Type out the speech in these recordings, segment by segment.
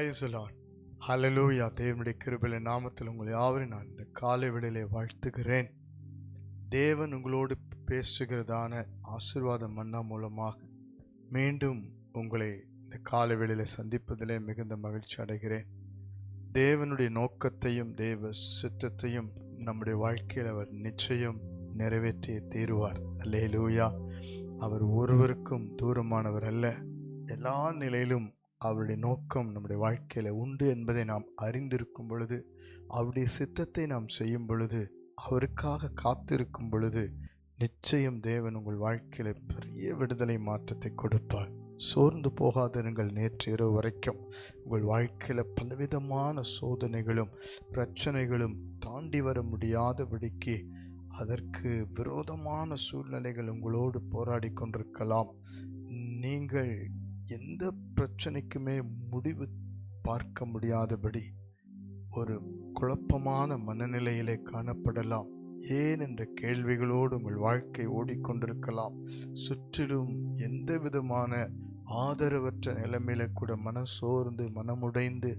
Price Lord ஹalleluya தேவனுடைய கிருபையில நாமத்தில் உங்களை யாவரும் நான் இந்த காலை விடலை வாழ்த்துகிறேன். தேவன் உங்களோடு பேசுகிறதான ஆசிர்வாத மன்னா மூலமாக மீண்டும் உங்களை இந்த காலை வேளையில சந்திப்பதிலே மிகுந்த மகிழ்ச்சி அடைகிறேன். தேவனுடைய நோக்கத்தையும் தேவ சித்தத்தையும் நம்முடைய வாழ்க்கையில் அவர் நிச்சயம் நிறைவேற்றிய தீருவார். அல்லேலூயா அவர் ஒருவருக்கும் தூரமானவர் அல்ல. எல்லா நிலையிலும் அவருடைய நோக்கம் நம்முடைய வாழ்க்கையில் உண்டு என்பதை நாம் அறிந்திருக்கும் பொழுது அவருடைய சித்தத்தை நாம் செய்யும் பொழுது அவருக்காக காத்திருக்கும் பொழுது நிச்சயம் தேவன் உங்கள் வாழ்க்கையில் பெரிய விடுதலை மாற்றத்தை கொடுப்பார். சோர்ந்து போகாதிருங்கள் நேற்று இரவு வரைக்கும். உங்கள் வாழ்க்கையில் பலவிதமான சோதனைகளும் பிரச்சனைகளும் தாண்டி வர முடியாதபடிக்கு அதற்கு விரோதமான சூழ்நிலைகள் உங்களோடு போராடி கொண்டிருக்கலாம். நீங்கள் எந்த பிரச்சனைக்குமே முடிவு பார்க்க முடியாதபடி ஒரு குழப்பமான மனநிலையிலே காணப்படலாம். ஏன் என்ற கேள்விகளோடு உங்கள் வாழ்க்கை ஓடிக்கொண்டிருக்கலாம். சுற்றிலும் எந்த விதமான ஆதரவற்ற நிலைமையில கூட மனம் சோர்ந்து மனமுடைந்து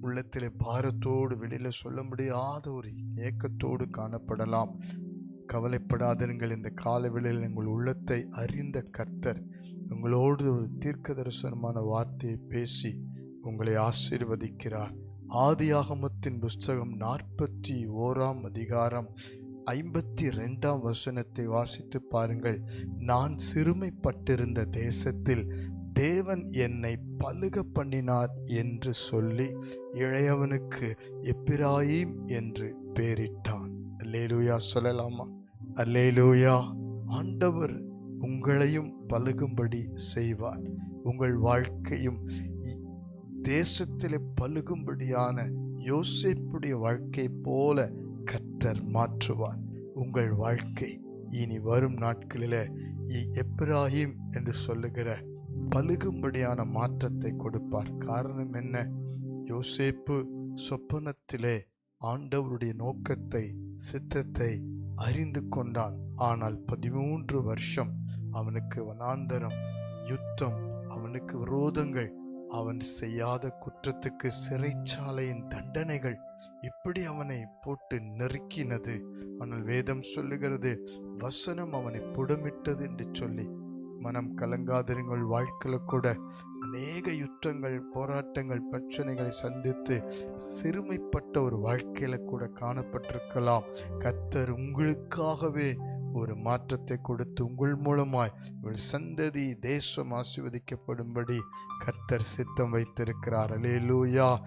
உள்ளத்திலே பாரத்தோடு வெளியில சொல்ல முடியாத ஒரு ஏக்கத்தோடு காணப்படலாம். கவலைப்படாதிருங்கள். இந்த காலவெளியில் உங்கள் உள்ளத்தை அறிந்த கர்த்தர் உங்களோடு ஒரு தீர்க்க தரிசனமான வார்த்தையை பேசி உங்களை ஆசீர்வதிக்கிறார். ஆதியாகமத்தின் புஸ்தகம் நாற்பத்தி ஓராம் அதிகாரம் ஐம்பத்தி ரெண்டாம் வசனத்தை வாசித்து பாருங்கள். நான் சிறுமைப்பட்டிருந்த தேசத்தில் தேவன் என்னை பலுக பண்ணினார் என்று சொல்லி இளையவனுக்கு எப்பிராயிம் என்று பெயரிட்டான். அல்லேலூயா சொல்லலாமா? அல்லேலூயா. ஆண்டவர் உங்களையும் பழுகும்படி செய்வார். உங்கள் வாழ்க்கையும் தேசத்திலே பழுகும்படியான யோசேப்புடைய வாழ்க்கை போல கத்தர் மாற்றுவார். உங்கள் வாழ்க்கை இனி வரும் நாட்களில் எப்ராஹிம் என்று சொல்லுகிற பழுகும்படியான மாற்றத்தை கொடுப்பார். காரணம் என்ன? யோசேப்பு சொப்பனத்திலே ஆண்டவருடைய நோக்கத்தை சித்தத்தை அறிந்து கொண்டான். ஆனால் பதிமூன்று வருஷம் அவனுக்கு வனாந்தரம் யுத்தம் அவனுக்கு விரோதங்கள் அவன் செய்யாத குற்றத்துக்கு சிறைச்சாலையின் தண்டனைகள் இப்படி அவனை போட்டு நெருக்கினது. ஆனால் வேதம் சொல்லுகிறது வசனம் அவனை புடமிட்டது என்று சொல்லி மனம் கலங்காதிருங்கள் வாழ்க்கையில் கூட. அநேக யுத்தங்கள் போராட்டங்கள் பிரச்சனைகளை சந்தித்து சிறுமைப்பட்ட ஒரு வாழ்க்கையில கூட காணப்பட்டிருக்கலாம். கத்தர் உங்களுக்காகவே ஒரு மாற்றத்தை கொடுத்து உங்கள் மூலமாய் உங்கள் சந்ததி தேசம் ஆசிர்வதிக்கப்படும்படி கர்த்தர் சித்தம் வைத்திருக்கிறார். அலேலூயா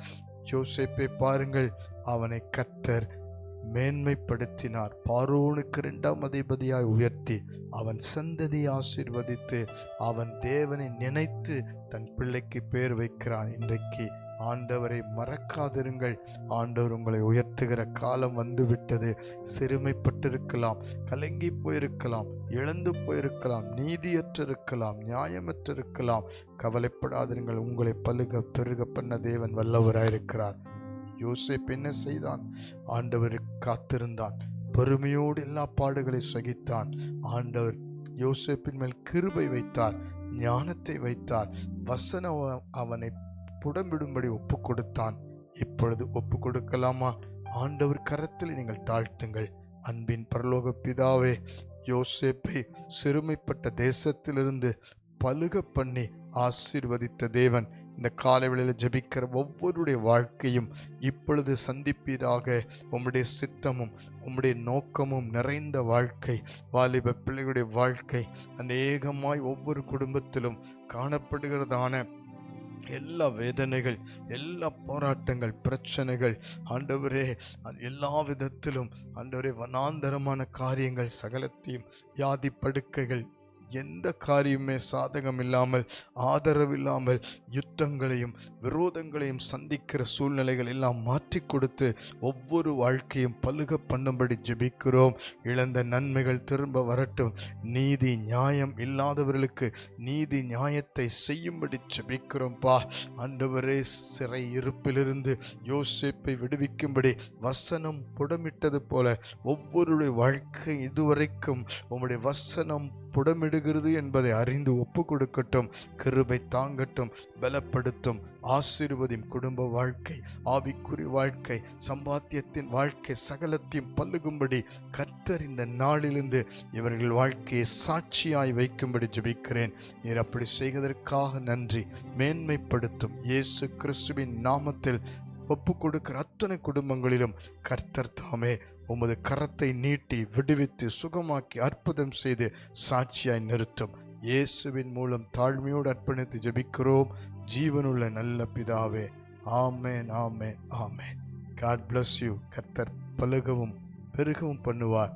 யோசேப்பை பாருங்கள் அவனை கர்த்தர் மேன்மைப்படுத்தினார். பாரோனுக்கு இரண்டாம் அதிபதியாய் உயர்த்தி அவன் சந்ததி ஆசீர்வதித்து அவன் தேவனை நினைத்து தன் பிள்ளைக்கு பேர் வைக்கிறான். இன்றைக்கு ஆண்டவரை மறக்காதிருங்கள். ஆண்டவர் உங்களை உயர்த்துகிற காலம் வந்துவிட்டது. சிறுமைப்பட்டிருக்கலாம் கலங்கி போயிருக்கலாம் இழந்து போயிருக்கலாம் நீதியற்றிருக்கலாம் நியாயமற்றிருக்கலாம். கவலைப்படாதிருங்கள் உங்களை பழுக பெருக பண்ண தேவன் வல்லவராயிருக்கிறார். யோசேப் என்ன செய்தான்? ஆண்டவர் காத்திருந்தான். பொறுமையோடு எல்லா பாடுகளை சகித்தான். ஆண்டவர் யோசேப்பின் மேல் கிருபை வைத்தார் ஞானத்தை வைத்தார். வசன அவனை புடம்பிடும்படி ஒப்பு கொடுத்தான் இப்பொழுது ஒப்பு கொடுக்கலாமா ஆண்டவர் கரத்தில் நீங்கள் தாழ்த்துங்கள். அன்பின் பரலோக பிதாவே யோசேப்பை சிறுமைப்பட்ட தேசத்திலிருந்து பழுக பண்ணி ஆசீர்வதித்த தேவன் இந்த காலைவெளியில் ஜெபிக்கிற ஒவ்வொருடைய வாழ்க்கையும் இப்பொழுது சந்திப்பீராக. உம்முடைய சித்தமும் உம்முடைய நோக்கமும் நிறைந்த வாழ்க்கை வாலிப பிள்ளைகளுடைய வாழ்க்கை அநேகமாய் ஒவ்வொரு குடும்பத்திலும் காணப்படுகிறதான எல்லா வேதனைகள் எல்லா போராட்டங்கள் பிரச்சனைகள் ஆண்டவரே எல்லா விதத்திலும் ஆண்டவரே வனாந்தரமான காரியங்கள் சகலத்தையும் வியாதி படுக்கைகள் எந்த காரியமே சாதகம் இல்லாமல் ஆதரவு இல்லாமல் யுத்தங்களையும் விரோதங்களையும் சந்திக்கிற சூழ்நிலைகள் எல்லாம் மாற்றி கொடுத்து ஒவ்வொரு வாழ்க்கையும் பழுக பண்ணும்படி ஜெபிக்கிறோம். இழந்த நன்மைகள் திரும்ப வரட்டும். நீதி நியாயம் இல்லாதவர்களுக்கு நீதி நியாயத்தை செய்யும்படி ஜெபிக்கிறோம்ப்பா ஆண்டவரே சிறை இருப்பிலிருந்து யோசிப்பை விடுவிக்கும்படி வசனம் புடமிட்டது போல ஒவ்வொருடைய வாழ்க்கை இதுவரைக்கும் உம்முடைய வசனம் புடமிடுகிறது என்பதை அறிந்து ஒப்பு கொடுக்கட்டும் கிருபை தாங்கட்டும் பலப்படுத்தும். ஆசீர்வதியும் குடும்ப வாழ்க்கை ஆவிக்குறி வாழ்க்கை சம்பாத்தியத்தின் வாழ்க்கை சகலத்தையும் பல்லுகும்படி கர்த்தர் இந்த நாளிலிருந்து இவர்கள் வாழ்க்கையை சாட்சியாய் வைக்கும்படி ஜபிக்கிறேன். நீர் அப்படி செய்வதற்காக நன்றி. மேன்மைப்படுத்தும். இயேசு கிறிஸ்துவின் நாமத்தில் ஒப்பு கொடுக்கிற அத்தனை குடும்பங்களிலும் கர்த்தர் தாமே உமது கரத்தை நீட்டி விடுவித்து சுகமாக்கி அற்புதம் செய்து சாட்சியாய் நிறுத்தும். இயேசுவின் மூலம் தாழ்மையோடு அர்ப்பணித்து ஜபிக்கிறோம். ஜீவனுள்ள நல்ல பிதாவே ஆமேன் ஆமேன் ஆமேன். காட் பிளஸ் யூ கர்த்தர் பழுகவும் பெருகவும் பண்ணுவார்.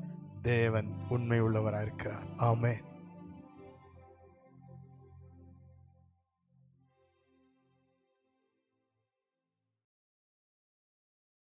தேவன் உண்மை உள்ளவராயிருக்கிறார் ஆமேன்.